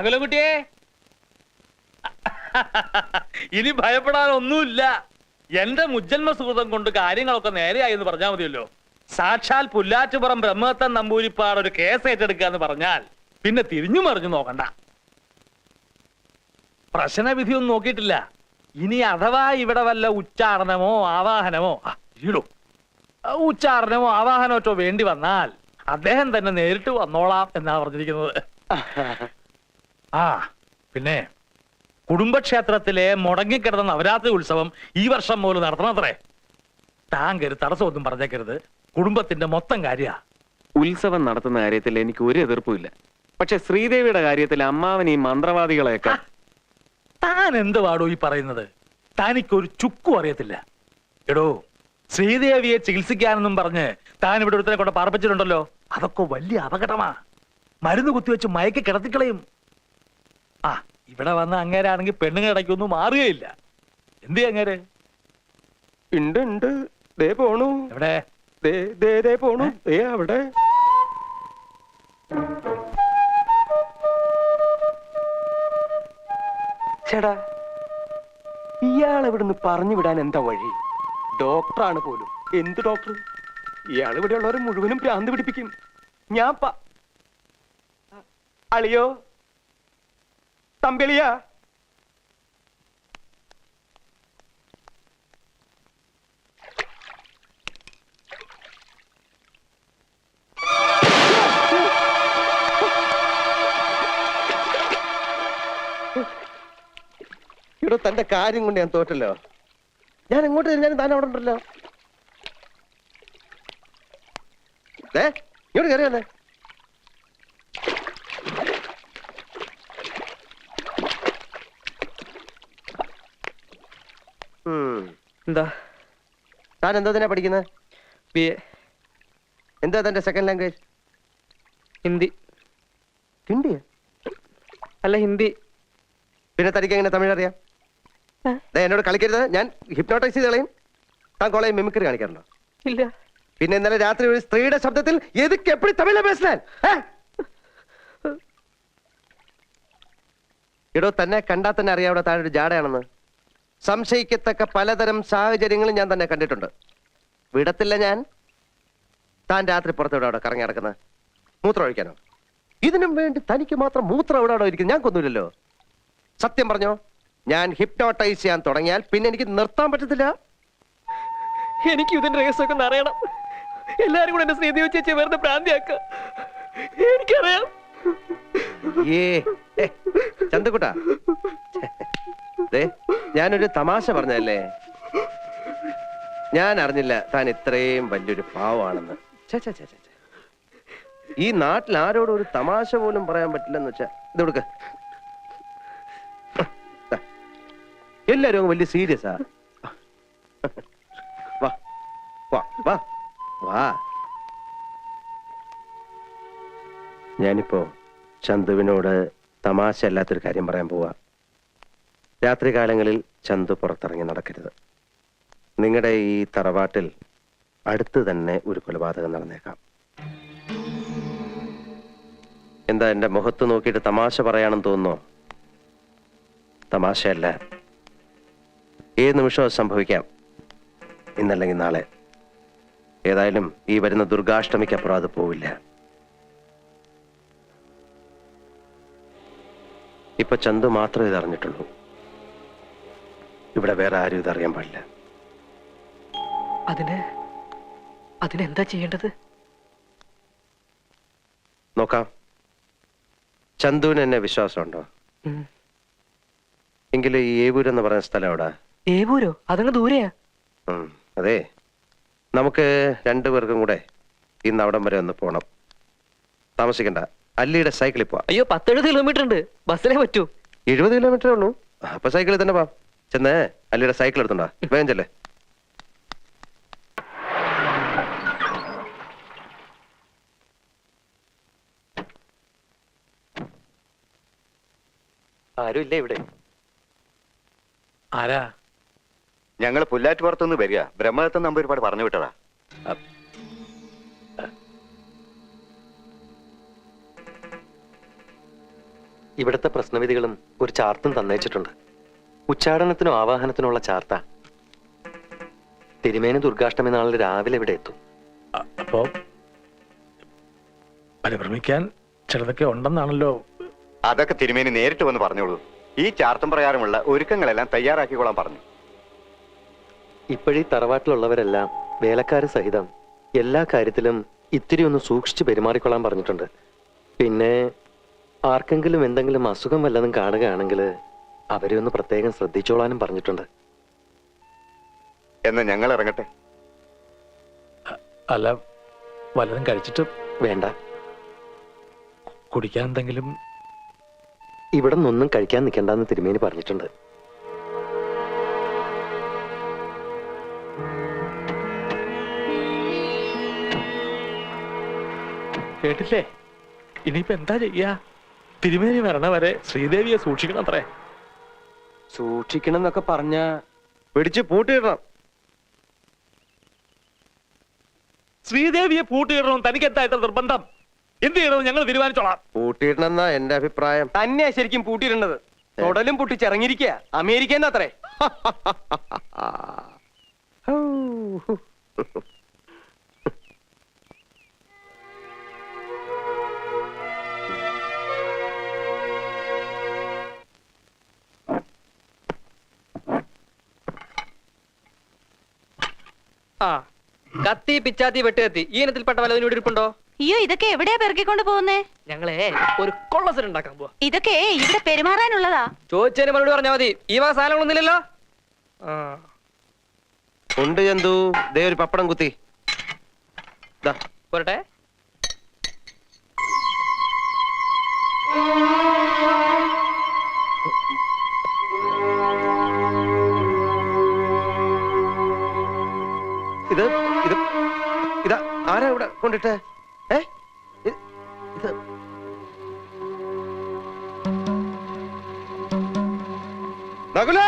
നകുലകുട്ടിയെ ഇനി ഭയപ്പെടാനൊന്നുമില്ല. എന്റെ മുജ്ജന്മ സുഹൃതം കൊണ്ട് കാര്യങ്ങളൊക്കെ നേരെയായി എന്ന് പറഞ്ഞാൽ മതിയല്ലോ. സാക്ഷാൽ പുല്ലാറ്റുപുറം ബ്രഹ്മത്തൻ നമ്പൂരിപ്പാട് ഒരു കേസ് ഏറ്റെടുക്കുക എന്ന് പറഞ്ഞാൽ പിന്നെ തിരിഞ്ഞു മറിഞ്ഞു നോക്കണ്ട. പ്രശ്നവിധിയൊന്നും നോക്കിയിട്ടില്ല. ഇനി അഥവാ ഇവിടെ വല്ല ഉച്ചാരണമോ ആവാഹനമോ ഇടൂ. ഉച്ചാരണമോ ആവാഹനമോ വേണ്ടി വന്നാൽ അദ്ദേഹം തന്നെ നേരിട്ട് വന്നോളാം എന്നാ പറഞ്ഞിരിക്കുന്നത്. ആ പിന്നെ കുടുംബക്ഷേത്രത്തിലെ മുടങ്ങിക്കിടന്ന നവരാത്രി ഉത്സവം ഈ വർഷം മുതൽ നടത്തണത്രേ താങ്കര് തടസ്സമൊന്നും പറഞ്ഞേക്കരുത്. കുടുംബത്തിന്റെ മൊത്തം കാര്യ. ഉത്സവം നടത്തുന്ന കാര്യത്തിൽ എനിക്ക് ഒരു എതിർപ്പുമില്ല പക്ഷെ ശ്രീദേവിയുടെ കാര്യത്തിൽ അമ്മാവൻ ഈ മന്ത്രവാദികളെയൊക്കെ താൻ എന്ത് പാടോ ഈ പറയുന്നത്? തനിക്കൊരു ചുക്കും അറിയത്തില്ല. എടോ ശ്രീദേവിയെ ചികിത്സിക്കാനെന്നും പറഞ്ഞ് താൻ ഇവിടെ ഒരുത്തനെ കൊണ്ട് പാർപ്പിച്ചിട്ടുണ്ടല്ലോ. അതൊക്കെ വലിയ അപകടമാ. മരുന്ന് കുത്തിവെച്ച് മയക്കി കിടത്തിക്കളയും. ആ ഇവിടെ വന്ന അങ്ങേരാണെങ്കിൽ പെണ്ണുങ്ങളിടയ്ക്കൊന്നും മാറുകയില്ല. എന്ത് അങ്ങേര്? ഉണ്ട് ഉണ്ട്. ദേ പോണു. എവിടെ? ദേ ദേ ദേ പോണു. ദേ അവിടെ. ചേടാ ഇയാൾ ഇവിടുന്ന് പറഞ്ഞു വിടാൻ എന്താ വഴി? ഡോക്ടറാണ് പോലും. എന്ത് ഡോക്ടർ? ഇയാൾ ഇവിടെയുള്ളവരെ മുഴുവനും ഭ്രാന്ത് പിടിപ്പിക്കും. ഞാൻ അളിയോ? തമ്പിളിയാ. ഇവിടെ തന്റെ കാര്യം കൊണ്ട് ഞാൻ തോറ്റല്ലോ. ഞാൻ ഇങ്ങോട്ട് തിരിഞ്ഞാലും താൻ അവിടെ ഉണ്ടല്ലോ. ഇങ്ങോട്ട് കയറി വന്നേ ഉം. എന്താ? താൻ എന്താ തന്നെ പഠിക്കുന്നത് ബി എ. എന്താ തന്റെ സെക്കൻഡ് ലാംഗ്വേജ് ഹിന്ദി. ഹിന്ദി? അല്ല ഹിന്ദി. പിന്നെ തനിക്ക് എങ്ങനെ തമിഴ് അറിയാം? എന്നോട് കളിക്കരുത്. ഞാൻ ഹിപ്നോട്ടൈസ് ചെയ്ത് കളയും. താൻ കോളേജ് മിമിക്രി കാണിക്കാറുണ്ടോ? ഇല്ല. പിന്നെ ഇന്നലെ രാത്രി ഒരു സ്ത്രീയുടെ ശബ്ദത്തിൽ എതുക്ക് എപ്പടി തമിഴിലെ പേശലാൻ ഇടോ തന്നെ കണ്ടാൽ തന്നെ അറിയാം അവിടെ താഴെ ഒരു ജാടയാണെന്ന്. സംശയിക്കത്തക്ക പലതരം സാഹചര്യങ്ങളും ഞാൻ തന്നെ കണ്ടിട്ടുണ്ട്. വിടത്തില്ല ഞാൻ. താൻ രാത്രി പുറത്തെവിടെ അവിടെ കറങ്ങി നടക്കുന്നത്? മൂത്രം ഒഴിക്കാനോ? ഇതിനും വേണ്ടി തനിക്ക് മാത്രം മൂത്രം എവിടെ അവിടെ ഇരിക്കുന്നത്? ഞാൻ കൊന്നില്ലല്ലോ സത്യം പറഞ്ഞോ ഞാൻ ഹിപ്നോട്ടൈസ് ചെയ്യാൻ തുടങ്ങിയാൽ പിന്നെ എനിക്ക് നിർത്താൻ പറ്റത്തില്ല. എനിക്ക് ഇതിന്റെ രഹസ്യമൊക്കെ ഒന്ന് അറിയണം. എല്ലാരും കൂടെ എന്നെ സ്നേഹി വെച്ച് വെറുതെ പ്രാന്തിയാക്ക എനിക്കറിയാം. ഏ ചന്തക്കുട്ടാ. ഞാനൊരു തമാശ പറഞ്ഞല്ലേ ഞാൻ അറിഞ്ഞില്ല താൻ ഇത്രയും വലിയൊരു പാവാണെന്ന്. ഈ നാട്ടിൽ ആരോടും ഒരു തമാശ പോലും പറയാൻ പറ്റില്ലെന്ന് വെച്ചാ ഇത് കൊടുക്ക. എല്ലാരും വലിയ സീരിയസാ വാ വാ വാ വാ. ഞാനിപ്പോ ചന്തുവിനോട് തമാശ അല്ലാത്തൊരു കാര്യം പറയാൻ പോവാ. രാത്രികാലങ്ങളിൽ ചന്തു പുറത്തിറങ്ങി നടക്കരുത്. നിങ്ങളുടെ ഈ തറവാട്ടിൽ അടുത്ത് തന്നെ ഒരു കൊലപാതകം നടന്നേക്കാം. എന്താ എന്റെ മുഖത്ത് നോക്കിയിട്ട് തമാശ പറയാണെന്ന് തോന്നുന്നു? തമാശയല്ല. ഏത് നിമിഷം സംഭവിക്കാം. ഇന്നല്ലെങ്കിൽ നാളെ. ഏതായാലും ഈ വരുന്ന ദുർഗാഷ്ടമിക്കപ്പുറം അത് പോവില്ല. ഇപ്പൊ ചന്തു മാത്രമേ ഇത് അറിഞ്ഞിട്ടുള്ളൂ ഇവിടെ വേറെ ആരും ഇതറിയാൻ പാടില്ല. അതിന് അതിനെന്താ ചെയ്യേണ്ടത്? നോക്കാം. ചന്ദുവിന് എന്നെ വിശ്വാസമുണ്ടോ. എങ്കിലും ഈ ഏവൂർ എന്ന് പറയുന്ന സ്ഥലം എവിടാ? ഏവൂരോ? അതങ്ങ് ദൂരെയാ. അതെ. നമുക്ക് രണ്ടുപേർക്കും കൂടെ ഇന്ന് അവിടം വരെ ഒന്ന് പോണം. താമസിക്കണ്ട. അല്ലിയുടെ സൈക്കിളിൽ പോവാം. അയ്യോ പത്തെഴുപത് കിലോമീറ്റർ ഉണ്ട് ബസ്സിലേ പറ്റൂ. എഴുപത് കിലോമീറ്ററേ ഉള്ളൂ. അപ്പൊ സൈക്കിളിൽ തന്നെ പോവാം. ചെന്ന് അല്ലിയുടെ സൈക്കിൾ എടുത്തുണ്ടാ വേഗം ചെല്ലേ. ആരും ഇല്ല ഇവിടെ? ആരാ? ഞങ്ങൾ പുല്ലാറ്റുപുറത്തുനിന്ന് വരിക. ബ്രഹ്മദത്തം നമ്പർ ഒരുപാട് പറഞ്ഞു വിട്ടടാ ഇവിടുത്തെ പ്രശ്നവിധികളും ഒരു ചാർത്തും തന്നേച്ചിട്ടുണ്ട്. ഉച്ചാടനത്തിനും ആവാഹനത്തിനുള്ള ചാർത്ത. തിരുമേന ദുർഗാഷ്ടമി നാളിൽ രാവിലെ ഇവിടെ എത്തും. അപ്പോ പരിഭ്രമിക്കാൻ ചിലതൊക്കെ ഉണ്ടെന്നാണല്ലോ. അതൊക്കെ തിരുമേനി നേരിട്ട് വന്ന് പറഞ്ഞോളൂ. ഈ ചാർത്തം പ്രകാരമുള്ള ഒരുക്കങ്ങളെല്ലാം തയ്യാറാക്കിക്കോളാൻ പറഞ്ഞു. ഇപ്പോഴീ തറവാട്ടിലുള്ളവരെല്ലാം വേലക്കാര് സഹിതം എല്ലാ കാര്യത്തിലും ഇത്തിരി ഒന്ന് സൂക്ഷിച്ച് പെരുമാറിക്കൊള്ളാൻ പറഞ്ഞിട്ടുണ്ട്. പിന്നെ ആർക്കെങ്കിലും എന്തെങ്കിലും അസുഖം വല്ലതും കാണുകയാണെങ്കിൽ അവരെ ഒന്ന് പ്രത്യേകം ശ്രദ്ധിച്ചോളാനും പറഞ്ഞിട്ടുണ്ട്. എന്നാ ഞങ്ങൾ ഇറങ്ങട്ടെ. അല്ല വല്ലതും കഴിച്ചിട്ട് വേണ്ട. കുടിക്കാൻ എന്തെങ്കിലും? ഇവിടെ നിന്നൊന്നും കഴിക്കാൻ നിൽക്കണ്ടെന്ന് തിരുമേനി പറഞ്ഞിട്ടുണ്ട്. കേട്ടില്ലേ? ഇനിയിപ്പോ എന്താ ചെയ്യാ? തിരുമേനി വരണ വരെ ശ്രീദേവിയെ സൂക്ഷിക്കണം അത്രേ. സൂക്ഷിക്കണം എന്നൊക്കെ പറഞ്ഞ പിടിച്ച് പൂട്ടിയിടണം. ശ്രീദേവിയെ പൂട്ടിയിടണം തനിക്ക് എന്താ ഇത്ര നിർബന്ധം? എന്ത് ചെയ്യണമെന്ന് ഞങ്ങൾ തീരുമാനിച്ചോളാം. പൂട്ടിയിടണം എന്നാ എന്റെ അഭിപ്രായം. തന്നെയാ ശരിക്കും പൂട്ടിയിടേണ്ടത്. തൊടലും പൊട്ടിച്ചിറങ്ങിയിരിക്കുക അമേരിക്ക ആ കത്തി പിച്ചാത്തി വെട്ടുകത്തി. ഈ ഇനത്തിൽപ്പെട്ട വല്ലതും ഇവിടെ ഇരിപ്പുണ്ടോ? അയ്യോ ഇതൊക്കെ എവിടെയാ പെറുക്കിക്കൊണ്ട് പോകുന്നേ? ഞങ്ങളെ ഒരു കൊള്ളസരം ഉണ്ടാക്കാൻ പോവാ. ഇതൊക്കെ ഇവിടെ പെരുമാറാനുള്ളതാ. ചോദിച്ചതിന് മറുപടി പറഞ്ഞാ മതി. ഈ വക സാധനങ്ങളൊന്നുമില്ലല്ലോ? ആ. ഉണ്ട് ചന്തു. ദേ ഒരു പപ്പടം കുത്തി. ദാ, പോരട്ടെ. ഇത് ഇത് ഇത് ആരാ ഇവിടെ കൊണ്ടിട്ട്? ഏ? ഇത് നകുല!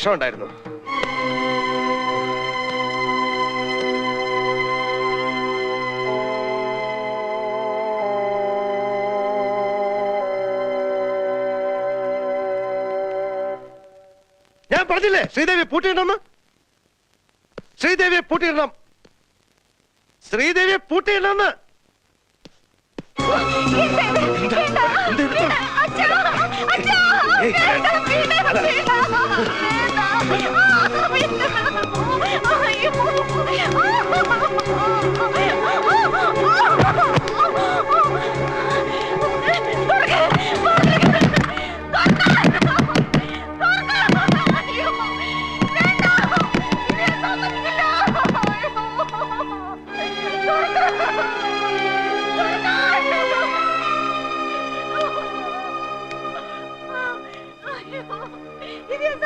വിഷം ഉണ്ടായിരുന്നു ഞാൻ പറഞ്ഞില്ലേ ശ്രീദേവി പൂട്ടിയിടണം? ശ്രീദേവിയെ പൂട്ടിയിടണം. ശ്രീദേവിയെ പൂട്ടിയിടണമെന്ന് ഇത് ഞാൻ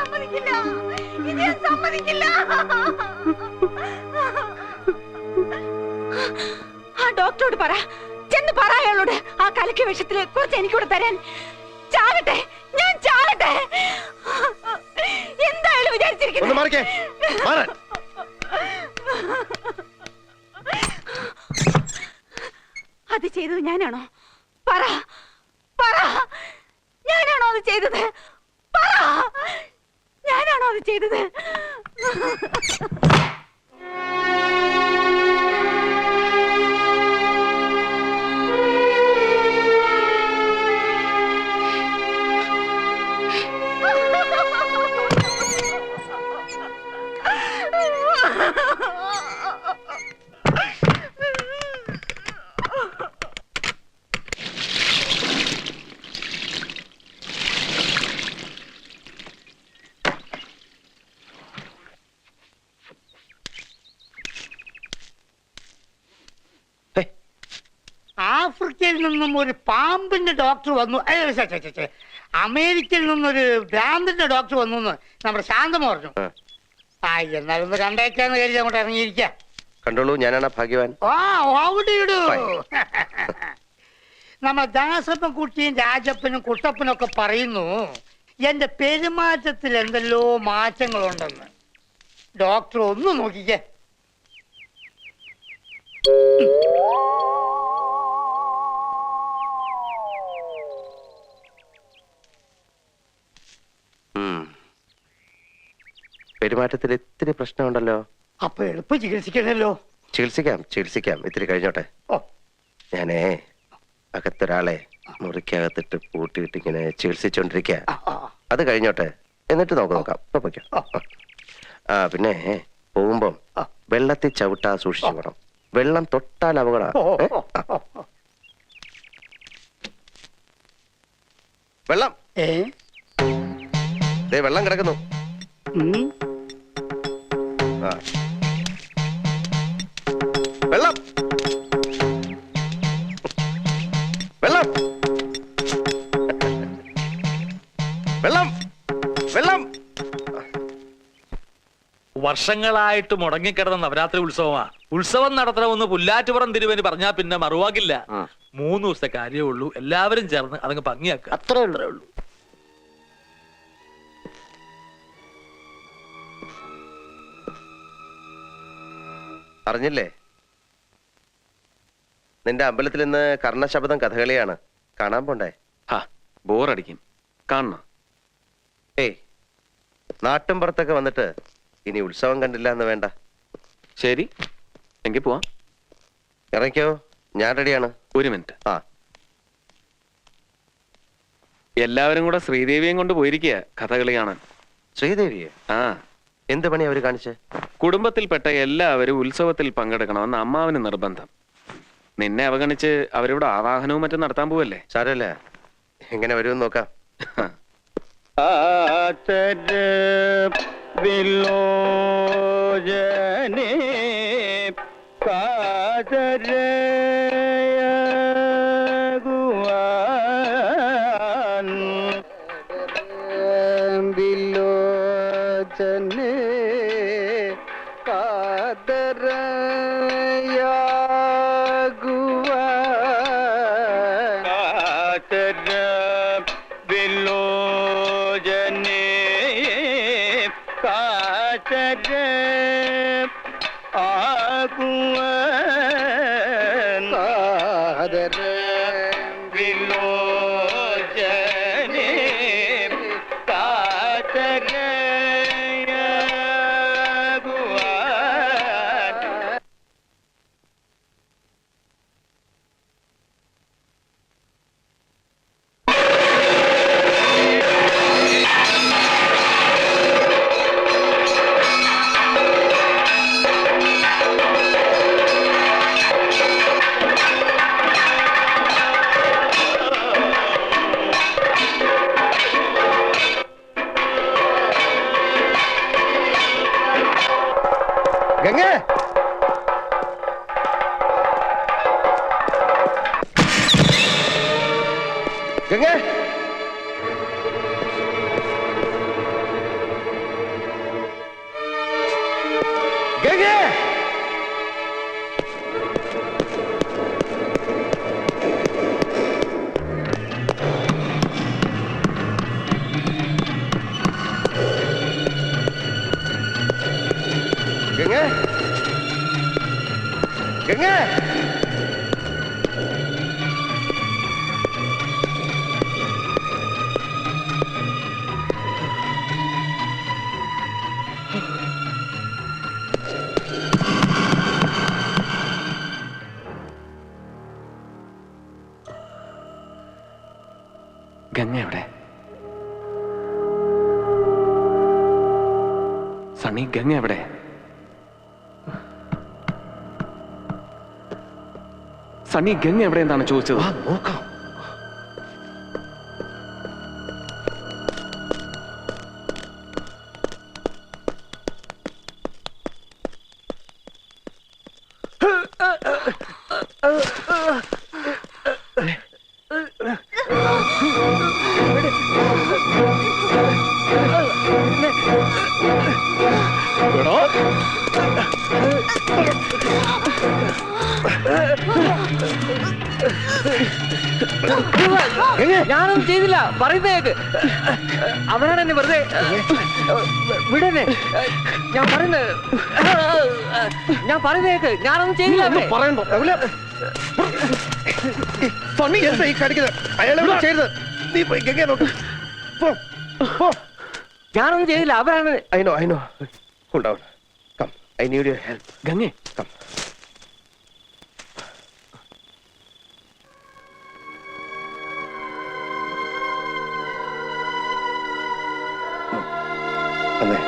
സമ്മതിക്കില്ല. ഇത് ഞാൻ സമ്മതിക്കില്ല. ആ ഡോക്ടറോട് പറ. ചെന്ന് പറ അയാളോട്. ആ കലക്കി വിഷത്തിൽ കുറച്ച് എനിക്കൂടെ തരാൻ. ചാകട്ടെ ഞാൻ ചാകട്ടെ എന്തായാലും ഒന്ന് വിചാരിച്ചിരിക്കുന്നു മാറിക്കേ. മാറാൻ അത് ചെയ്തത് ഞാനാണോ? പറ. പറ. ഞാനാണോ അത് ചെയ്തത്? പറ. ഞാനാണോ അത് ചെയ്തത്? ഒരു പാമ്പിന്റെ ഡോക്ടർ വന്നു. അമേരിക്കയിൽ നിന്നൊരു ഭ്രാന്തിന്റെ ഡോക്ടർ വന്നു എന്ന് നമ്മുടെ ശാന്തം പറഞ്ഞു. ആ. എന്നാലും എന്നാലൊന്ന് കണ്ടേക്കാന്ന് കരുതി അങ്ങോട്ട് ഇറങ്ങിയിരിക്കാം. കണ്ടോളൂ ഞാനാണ് ഭാഗ്യവാൻ. ആ അവിടെ ഇടൂ. Fine. നമ്മ ദാസപ്പൻ കുട്ടിയും രാജപ്പനും കുട്ടപ്പനും ഒക്കെ പറയുന്നു എന്റെ പെരുമാറ്റത്തിൽ എന്തെല്ലോ മാറ്റങ്ങളുണ്ടെന്ന്. ഡോക്ടർ ഒന്ന് നോക്കിക്കേ. പെരുമാറ്റത്തിൽ ഇത്തിരി പ്രശ്നമുണ്ടല്ലോ. അപ്പൊ എളുപ്പം ചികിത്സിക്കണല്ലോ. ചികിത്സിക്കാം ചികിത്സിക്കാം. ഇത്തിരി കഴിഞ്ഞോട്ടെ. ഓ. ഞാനേ അകത്തൊരാളെ മുറിക്കകത്തിട്ട് പൂട്ടിയിട്ട് ഇങ്ങനെ ചികിത്സിച്ചോണ്ടിരിക്കുക അത് കഴിഞ്ഞോട്ടെ. എന്നിട്ട് നമുക്ക് നോക്കാം. ഇപ്പൊ പൊയ്ക്കോ. ആ. പിന്നെ പോകുമ്പം. വെള്ളത്തിൽ ചവിട്ടാ സൂക്ഷിച്ചു പോകണം വെള്ളം തൊട്ടാൽ അപകട. വെള്ളം. ദേ വെള്ളം കിടക്കുന്നു. വെള്ളം. വെള്ളം. വെള്ളം. വെള്ളം. വർഷങ്ങളായിട്ട് മുടങ്ങിക്കിടന്ന നവരാത്രി ഉത്സവമാ. ഉത്സവം നടത്തണമെന്ന് പുല്ലാറ്റുപുറം തിരുവന് പറഞ്ഞാ പിന്നെ മറുവാക്കില്ല മൂന്ന് ദിവസത്തെ കാര്യമേ ഉള്ളൂ. എല്ലാവരും ചേർന്ന് അതങ്ങ് ഭംഗിയാക്കുക. അത്രേ ഉള്ളൂ. അറിഞ്ഞില്ലേ നിന്റെ അമ്പലത്തിൽ ഇന്ന് കർണശബ്ദം കഥകളിയാണ്. കാണാൻ പോണ്ടേ? ഹാ ബോറടിക്കും. കാണണം. ഏയ് നാട്ടും പുറത്തൊക്കെ വന്നിട്ട് ഇനി ഉത്സവം കണ്ടില്ല എന്ന് വേണ്ട. ശരി എങ്കിൽ പോവാം. ഇറങ്ങിക്കോ ഞാൻ റെഡിയാണ്. ഒരു മിനിറ്റ്. ആ. എല്ലാവരും കൂടെ ശ്രീദേവിയും കൊണ്ട് പോയിരിക്കുക കഥകളി കാണാൻ. ശ്രീദേവിയെ? ആ. എന്ത് പണി അവർ കാണിച്ചേ? കുടുംബത്തിൽപ്പെട്ട എല്ലാവരും ഉത്സവത്തിൽ പങ്കെടുക്കണമെന്ന് അമ്മാവന് നിർബന്ധം. നിന്നെ അവഗണിച്ച് അവരിവിടെ ആവാഹനവും മറ്റും നടത്താൻ പോവല്ലേ? സാരല്ല? എങ്ങനെ വരുമെന്ന് നോക്കാം. ഗംഗ ഗംഗ എവിടെ? സണ്ണി ഗംഗ എവിടെ എന്താണ് ചോദിച്ചത് നോക്കാം. ഞാനൊന്നും ചെയ്തില്ല. പറയുന്ന കേക്ക്. അവനാണ് എന്നെ വെറുതെ വിടനെ ഞാൻ പറയുന്നത് ഞാൻ പറയുന്ന കേക്ക്. ഞാനൊന്നും ചെയ്തില്ല അവനെ. പറയണ്ടോ. രാഹുല സണ്ണി എന്താ ഈ കാണിക്കുന്നത് അയാളെ ഒന്നും നീ പോയി ഗംഗയെ നോക്ക്. പോ പോ. ഞാനൊന്നും ചെയ്തില്ല. അവരാണ് I know I know come I need your help ഗംഗേ. Come അതെ.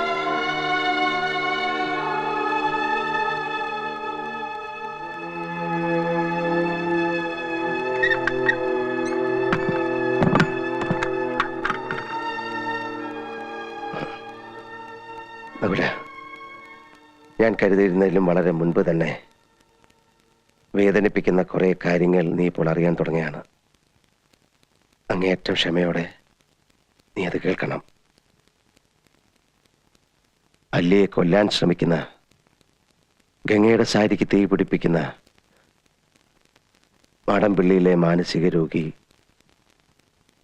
ഞാൻ കരുതിയിരുന്നതിലും വളരെ മുൻപ് തന്നെ വേദനിപ്പിക്കുന്ന കുറേ കാര്യങ്ങൾ നീ ഇപ്പോൾ അറിയാൻ തുടങ്ങിയാണ് അങ്ങേയറ്റം ക്ഷമയോടെ നീ അത് കേൾക്കണം. അല്ലിയെ കൊല്ലാൻ ശ്രമിക്കുന്ന ഗംഗയുടെ സാരിക്ക് തീ പിടിപ്പിക്കുന്ന മാടമ്പിള്ളിയിലെ മാനസിക രോഗി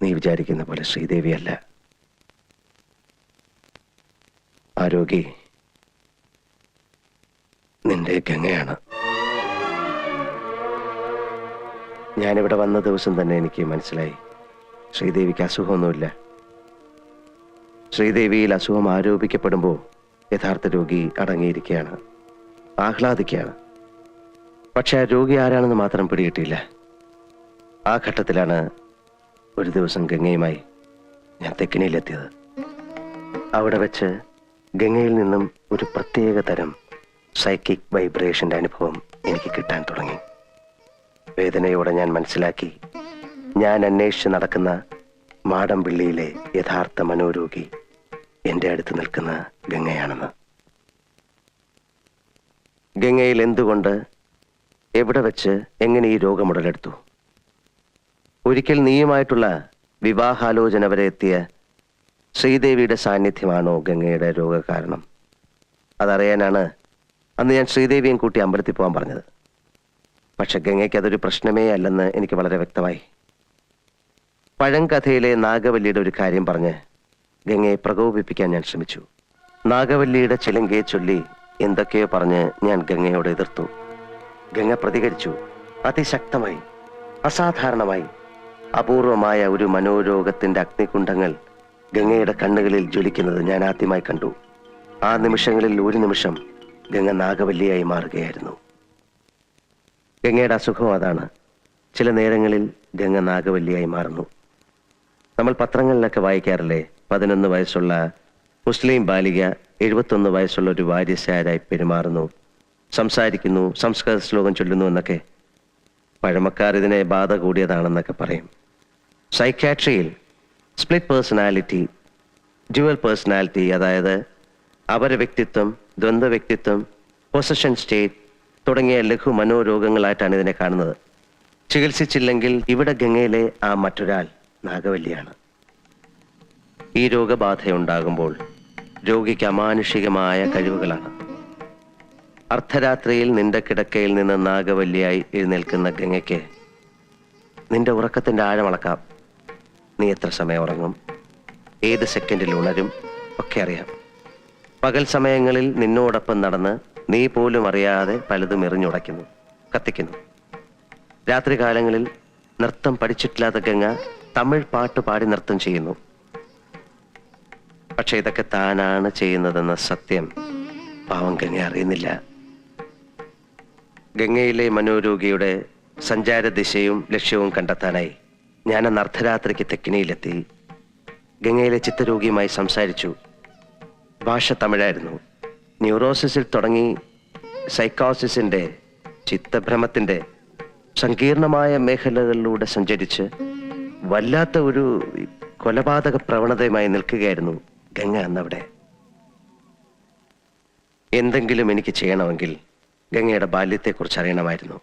നീ വിചാരിക്കുന്ന പോലെ ശ്രീദേവിയല്ല. ആ രോഗി നിന്റെ ഗംഗയാണ്. ഞാനിവിടെ വന്ന ദിവസം തന്നെ എനിക്ക് മനസ്സിലായി. ശ്രീദേവിക്ക് അസുഖമൊന്നുമില്ല. ശ്രീദേവിയിൽ അസുഖം ആരോപിക്കപ്പെടുമ്പോൾ യഥാർത്ഥ രോഗി അടങ്ങിയിരിക്കുകയാണ്. ആഹ്ലാദിക്കുകയാണ്. പക്ഷെ ആ രോഗി ആരാണെന്ന് മാത്രം പിടികിട്ടിയില്ല. ആ ഘട്ടത്തിലാണ് ഒരു ദിവസം ഗംഗയുമായി ഞാൻ തെക്കിനിയിലെത്തിയത്. അവിടെ വെച്ച് ഗംഗയിൽ നിന്നും ഒരു പ്രത്യേക തരം സൈക്കിക് വൈബ്രേഷന്റെ അനുഭവം എനിക്ക് കിട്ടാൻ തുടങ്ങി. വേദനയോടെ ഞാൻ മനസ്സിലാക്കി ഞാൻ അന്വേഷിച്ച് നടക്കുന്ന മാടമ്പിള്ളിയിലെ യഥാർത്ഥ മനോരോഗി എന്റെ അടുത്ത് നിൽക്കുന്ന ഗംഗയാണെന്ന്. ഗംഗയിൽ എന്തുകൊണ്ട് എവിടെ വെച്ച് എങ്ങനെ ഈ രോഗം ഉടലെടുത്തു ഒരിക്കൽ നീയുമായിട്ടുള്ള വിവാഹാലോചന വരെ എത്തിയ ശ്രീദേവിയുടെ സാന്നിധ്യമാണോ ഗംഗയുടെ രോഗകാരണം? അതറിയാനാണ് അന്ന് ഞാൻ ശ്രീദേവിയും കൂട്ടി അമ്പലത്തിൽ പോകാൻ പറഞ്ഞത്. പക്ഷെ ഗംഗയ്ക്ക് അതൊരു പ്രശ്നമേ അല്ലെന്ന് എനിക്ക് വളരെ വ്യക്തമായി. പഴങ്കഥയിലെ നാഗവല്ലിയുടെ ഒരു കാര്യം പറഞ്ഞ് ഗംഗയെ പ്രകോപിപ്പിക്കാൻ ഞാൻ ശ്രമിച്ചു. നാഗവല്ലിയുടെ ചിലങ്കയെ ചൊല്ലി എന്തൊക്കെയോ പറഞ്ഞ് ഞാൻ ഗംഗയോട് എതിർത്തു. ഗംഗ പ്രതികരിച്ചു. അതിശക്തമായി അസാധാരണമായി അപൂർവമായ ഒരു മനോരോഗത്തിന്റെ അഗ്നികുണ്ഡങ്ങൾ ഗംഗയുടെ കണ്ണുകളിൽ ജ്വലിക്കുന്നത് ഞാൻ ആദ്യമായി കണ്ടു. ആ നിമിഷങ്ങളിൽ ഒരു നിമിഷം ഗംഗ നാഗവല്ലിയായി മാറുകയായിരുന്നു. ഗംഗയുടെ അസുഖം അതാണ്. ചില നേരങ്ങളിൽ ഗംഗ നാഗവല്ലിയായി മാറുന്നു. നമ്മൾ പത്രങ്ങളിലൊക്കെ വായിക്കാറില്ലേ? പതിനൊന്ന് വയസ്സുള്ള മുസ്ലിം ബാലിക എഴുപത്തൊന്ന് വയസ്സുള്ള ഒരു വാര്യസാരായി പെരുമാറുന്നു. സംസാരിക്കുന്നു സംസ്കൃത ശ്ലോകം ചൊല്ലുന്നു എന്നൊക്കെ. പഴമക്കാർ ഇതിനെ ബാധ കൂടിയതാണെന്നൊക്കെ പറയും. സൈക്യാട്രിയിൽ സ്പ്ലിറ്റ് പേഴ്സണാലിറ്റി ഡ്യുവൽ പേഴ്സണാലിറ്റി അതായത് അപര വ്യക്തിത്വം ദ്വന്ദ്വ വ്യക്തിത്വം പൊസഷൻ സ്റ്റേറ്റ് തുടങ്ങിയ ലഘു മനോരോഗങ്ങളായിട്ടാണ് ഇതിനെ കാണുന്നത്. ചികിത്സിച്ചില്ലെങ്കിൽ ഇവിടെ ഗംഗയിലെ ആ മറ്റൊരാൾ നാഗവല്ലിയാണ്. ഈ രോഗബാധയുണ്ടാകുമ്പോൾ രോഗിക്ക് അമാനുഷികമായ കഴിവുകളാണ്. അർദ്ധരാത്രിയിൽ നിന്റെ കിടക്കയിൽ നിന്ന് നാഗവല്ലിയായി എഴുന്നേൽക്കുന്ന ഗംഗയ്ക്ക് നിന്റെ ഉറക്കത്തിന്റെ ആഴമളക്കാം നീ എത്ര സമയം ഉറങ്ങും? ഏത് സെക്കൻഡിൽ ഉണരും? ഒക്കെ അറിയാം. പകൽ സമയങ്ങളിൽ നിന്നോടൊപ്പം നടന്ന് നീ പോലും അറിയാതെ പലതും എറിഞ്ഞുടയ്ക്കുന്നു കത്തിക്കുന്നു. രാത്രികാലങ്ങളിൽ നൃത്തം പഠിച്ചിട്ടില്ലാത്ത ഗംഗ തമിഴ് പാട്ട് പാടി നൃത്തം ചെയ്യുന്നു. പക്ഷെ ഇതൊക്കെ താനാണ് ചെയ്യുന്നതെന്ന സത്യം പാവം ഗംഗ അറിയുന്നില്ല. ഗംഗയിലെ മനോരോഗിയുടെ സഞ്ചാര ദിശയും ലക്ഷ്യവും കണ്ടെത്താനായി ഞാൻ അന്ന് അർദ്ധരാത്രിക്ക് തെക്കിനിയിലെത്തി. ഗംഗയിലെ ചിത്തരോഗിയുമായി സംസാരിച്ചു. ഭാഷ തമിഴായിരുന്നു. ന്യൂറോസിസിൽ തുടങ്ങി സൈക്കോസിസിന്റെ ചിത്തഭ്രമത്തിന്റെ സങ്കീർണമായ മേഖലകളിലൂടെ സഞ്ചരിച്ച് വല്ലാത്ത ഒരു കൊലപാതക പ്രവണതയുമായി നിൽക്കുകയായിരുന്നു. ഗംഗ അന്നവിടെ എന്തെങ്കിലും എനിക്ക് ചെയ്യണമെങ്കിൽ ഗംഗയുടെ ബാല്യത്തെക്കുറിച്ച് അറിയണമായിരുന്നു.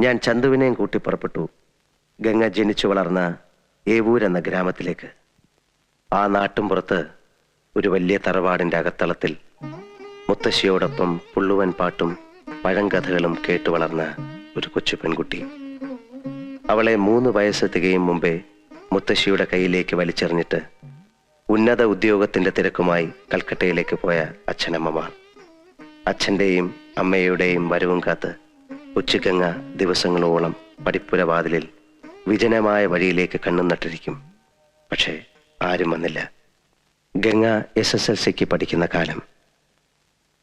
ഞാൻ ചന്തുവിനെയും കൂട്ടി പുറപ്പെട്ടു. ഗംഗ ജനിച്ചു വളർന്ന ഏവൂർ എന്ന ഗ്രാമത്തിലേക്ക്. ആ നാട്ടുംപുറത്ത് ഒരു വലിയ തറവാടിന്റെ അകത്തളത്തിൽ മുത്തശ്ശിയോടൊപ്പം പുള്ളുവൻ പാട്ടും പഴങ്കഥകളും കേട്ടു വളർന്ന ഒരു കൊച്ചു പെൺകുട്ടി. അവളെ മൂന്ന് വയസ്സ് തികയും മുമ്പേ മുത്തശ്ശിയുടെ കയ്യിലേക്ക് വലിച്ചെറിഞ്ഞിട്ട് ഉന്നത ഉദ്യോഗത്തിന്റെ തിരക്കുമായി കൽക്കട്ടയിലേക്ക് പോയ അച്ഛനമ്മമാർ. അച്ഛന്റെയും അമ്മയുടെയും വരവും കാത്ത് ഉച്ചക്കങ്ങ ദിവസങ്ങളോളം പടിപ്പുര വാതിലിൽ വിജനമായ വഴിയിലേക്ക് കണ്ണും നട്ടിരിക്കും. പക്ഷേ ആരും വന്നില്ല. ഗംഗ എസ് എസ് എൽ സിക്ക് പഠിക്കുന്ന കാലം.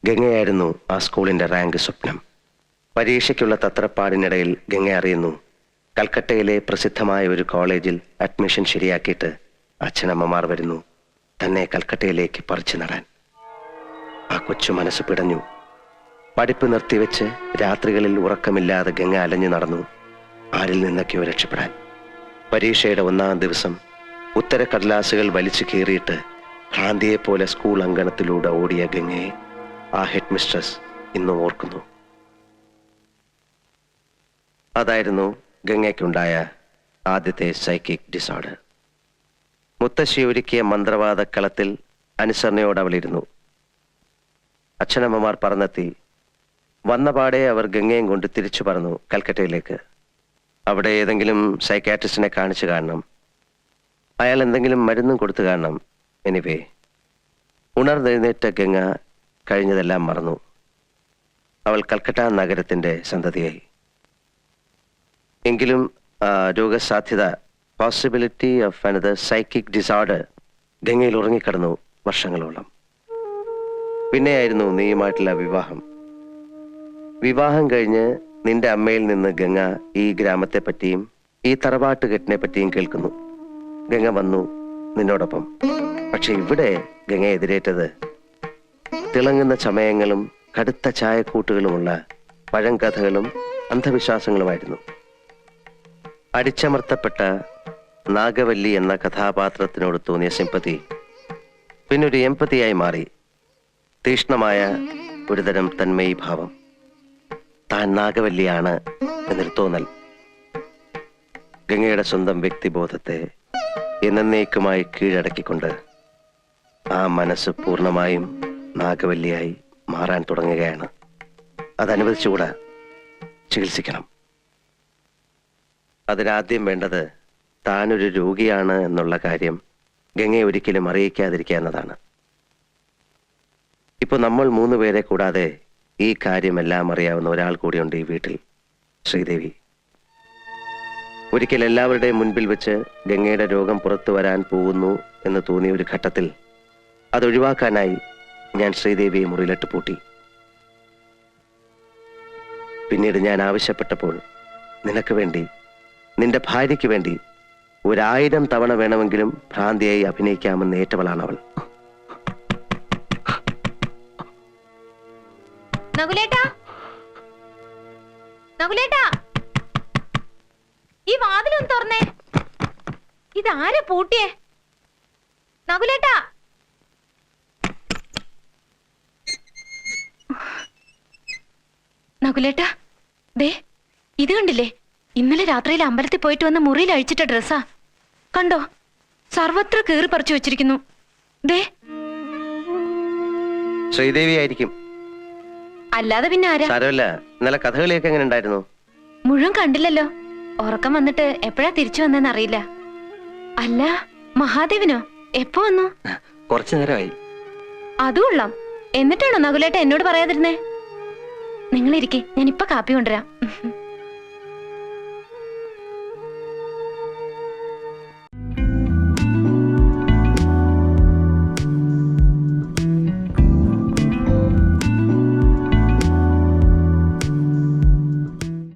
ഗംഗയായിരുന്നു ആ സ്കൂളിന്റെ റാങ്ക് സ്വപ്നം. പരീക്ഷയ്ക്കുള്ള തത്രപ്പാടിനിടയിൽ ഗംഗ അറിയുന്നു കൽക്കട്ടയിലെ പ്രസിദ്ധമായ ഒരു കോളേജിൽ അഡ്മിഷൻ ശരിയാക്കിയിട്ട് അച്ഛനമ്മമാർ വരുന്നു. തന്നെ കൽക്കട്ടയിലേക്ക് പറിച്ചു നടാൻ. ആ കൊച്ചു മനസ്സ് പിടഞ്ഞു. പഠിപ്പ് നിർത്തിവെച്ച് രാത്രികളിൽ ഉറക്കമില്ലാതെ ഗംഗ അലഞ്ഞു നടന്നു ആരിൽ നിന്നൊക്കെയോ രക്ഷപ്പെടാൻ. പരീക്ഷയുടെ ഒന്നാം ദിവസം ഉത്തരക്കടലാസുകൾ വലിച്ചു കീറിയിട്ട് ഭ്രാന്തിയെപ്പോലെ സ്കൂൾ അങ്കണത്തിലൂടെ ഓടിയ ഗംഗയെ ആ ഹെഡ് മിസ്ട്രസ് ഇന്നും ഓർക്കുന്നു. അതായിരുന്നു ഗംഗയ്ക്കുണ്ടായ ആദ്യത്തെ സൈക്കിക് ഡിസോർഡർ മുത്തശ്ശി ഒരുക്കിയ മന്ത്രവാദ കളത്തിൽ അനുസരണയോടെ അവളിരുന്നു. അച്ഛനമ്മമാർ പറന്നെത്തി. വന്നപാടെ അവർ ഗംഗയും കൊണ്ട് തിരിച്ചു പറന്നു കൽക്കട്ടയിലേക്ക്. അവിടെ ഏതെങ്കിലും സൈക്കാട്രിസ്റ്റിനെ കാണിച്ചു കാണണം. അയാൾ എന്തെങ്കിലും മരുന്നും കൊടുത്തു കാണണം. എനിവേ ഉണർന്നെഴുന്നേറ്റ ഗംഗ കഴിഞ്ഞതെല്ലാം മറന്നു. അവൾ കൽക്കട്ട നഗരത്തിന്റെ സന്തതിയായി. എങ്കിലും രോഗസാധ്യത possibility of another psychic disorder ഗംഗയിൽ ഉറങ്ങിക്കിടന്നു വർഷങ്ങളോളം. പിന്നെയായിരുന്നു നീയുമായിട്ടുള്ള വിവാഹം. വിവാഹം കഴിഞ്ഞ് നിന്റെ അമ്മയിൽ നിന്ന് ഗംഗ ഈ ഗ്രാമത്തെ പറ്റിയും ഈ തറവാട്ടുകെട്ടിനെ പറ്റിയും കേൾക്കുന്നു. ഗംഗ വന്നു നിന്നോടൊപ്പം. പക്ഷെ ഇവിടെ ഗംഗ എതിരേറ്റത് തിളങ്ങുന്ന ചമയങ്ങളും കടുത്ത ചായക്കൂട്ടുകളുമുള്ള പഴങ്കഥകളും അന്ധവിശ്വാസങ്ങളുമായിരുന്നു. അടിച്ചമർത്തപ്പെട്ട നാഗവല്ലി എന്ന കഥാപാത്രത്തിനോട് തോന്നിയ സിമ്പതി പിന്നൊരു എമ്പതിയായി മാറി. തീഷ്ണമായ ഒരുതരം തന്മയി ഭാവം. താൻ നാഗവല്ലിയാണ് എന്നൊരു തോന്നൽ. ഗംഗയുടെ സ്വന്തം വ്യക്തിബോധത്തെ എന്നേക്കുമായി കീഴടക്കിക്കൊണ്ട് ആ മനസ്സ് പൂർണമായും നാഗവല്ലിയായി മാറാൻ തുടങ്ങുകയാണ്. അതനുവദിച്ചുകൂടാ ചികിത്സിക്കണം. അതിനാദ്യം വേണ്ടത് താനൊരു രോഗിയാണ് എന്നുള്ള കാര്യം ഗംഗയെ ഒരിക്കലും അറിയിക്കാതിരിക്കുക എന്നതാണ് ഇപ്പൊ നമ്മൾ മൂന്ന് പേരെ കൂടാതെ ഈ കാര്യമെല്ലാം അറിയാവുന്ന ഒരാൾ കൂടിയുണ്ട് ഈ വീട്ടിൽ ശ്രീദേവി. ഒരിക്കൽ എല്ലാവരുടെയും മുൻപിൽ വെച്ച് ഗംഗയുടെ രോഗം പുറത്തു വരാൻ പോകുന്നു എന്ന് തോന്നിയ ഒരു ഘട്ടത്തിൽ അതൊഴിവാക്കാനായി ഞാൻ ശ്രീദേവിയെ മുറിയിലിട്ട് പൂട്ടി. പിന്നീട് ഞാൻ ആവശ്യപ്പെട്ടപ്പോൾ നിനക്ക് വേണ്ടി നിന്റെ ഭാര്യയ്ക്ക് വേണ്ടി ഒരായിരം തവണ വേണമെങ്കിലും ഭ്രാന്തിയായി അഭിനയിക്കാമെന്ന് ഏറ്റവളാണ് അവൾ നകുലേട്ടാ. നകുലേട്ടാ. ഈ വാതിലൊന്ന് തുറന്നേ. ഇതാരെ പൂട്ടിയേ? നകുലേട്ടാ. നകുലേട്ടാ ദേ ഇത് കണ്ടില്ലേ? ഇന്നലെ രാത്രിയിൽ അമ്പലത്തിൽ പോയിട്ട് വന്ന മുറിയിൽ അഴിച്ചിട്ട ഡ്രസ്സാ. കണ്ടോ? സർവത്ര കീറി പറിച്ചു വെച്ചിരിക്കുന്നു. ദേ. ശ്രീദേവി ആയിരിക്കും. അല്ലാതെ പിന്നെ ആരാ? സാരമല്ല. ഇന്നലെ കഥകളിയൊക്കെ എങ്ങനെ ഉണ്ടായിരുന്നു? മുഴുവൻ കണ്ടില്ലല്ലോ. ഉറക്കം വന്നിട്ട് എപ്പോഴാ തിരിച്ചു വന്നെന്ന് അറിയില്ല. അല്ല മഹാദേവനോ? എപ്പോ വന്നു? കുറച്ചു നേരമായി. അതും കൊള്ളാം എന്നിട്ടാണോ നകുലേട്ട എന്നോട് പറയാതിരുന്നേ? നിങ്ങളിരിക്കെ ഞാൻ ഇപ്പൊ കാപ്പി കൊണ്ടുവരാം.